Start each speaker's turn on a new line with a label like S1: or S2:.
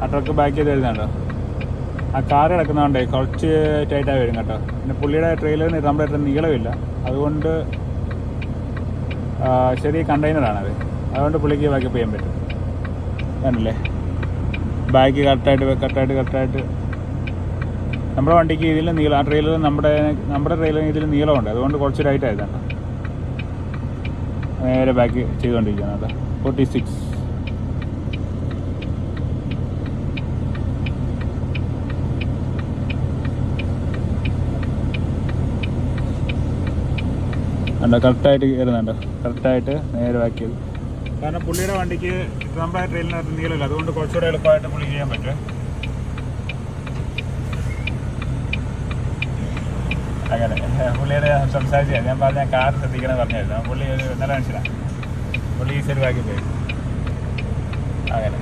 S1: ആ truck back ചെയ്ത് വരുന്നുണ്ടോ ആ കാർ കിടക്കുന്നതുകൊണ്ടേ കുറച്ച് ടൈറ്റായി വരും കേട്ടോ. പിന്നെ പുള്ളിയുടെ ട്രെയിലറിന് നമ്മുടെ അടുത്ത് നീളമില്ല. അതുകൊണ്ട് ചെറിയ കണ്ടെയ്നറാണത് അതുകൊണ്ട് പുള്ളിക്ക് ബാക്കപ്പ് ചെയ്യാൻ പറ്റും. കണ്ടില്ലേ? ബാക്ക് കറക്റ്റായിട്ട് കറക്റ്റായിട്ട് കറക്റ്റായിട്ട് നമ്മുടെ വണ്ടിക്ക് ഇതിൽ നീളം ആ ട്രെയിലർ നമ്മുടെ നമ്മുടെ ട്രെയിലറിന് ഇതിൽ നീളമുണ്ട്. അതുകൊണ്ട് കുറച്ച് ടൈറ്റായിരുന്നു നേരെ ബാക്ക് ചെയ്തുകൊണ്ടിരിക്കുകയാണ് കേട്ടോ. ഫോർട്ടി സിക്സ് കണ്ടോ? കറക്റ്റായിട്ട് കയറുന്നുണ്ടോ? കറക്റ്റായിട്ട് നേരെ ബാക്ക് കാരണം പുള്ളിയുടെ വണ്ടിക്ക് ട്രംപായ ട്രെയിലിനകത്ത് നീളമില്ല. അതുകൊണ്ട് കുറച്ചുകൂടെ എളുപ്പമായിട്ട് പുള്ളി ചെയ്യാൻ പറ്റും. അങ്ങനെ. പുള്ളിയുടെ സംസാരിച്ച ഞാൻ പറഞ്ഞ കാർ ശ്രദ്ധിക്കണം പറഞ്ഞായിരുന്നു. പുള്ളി ഒരു നല്ല മനുഷ്യനാണ് പുള്ളി ഈ സൈഡ് ബാക്കി പോയി അങ്ങനെ.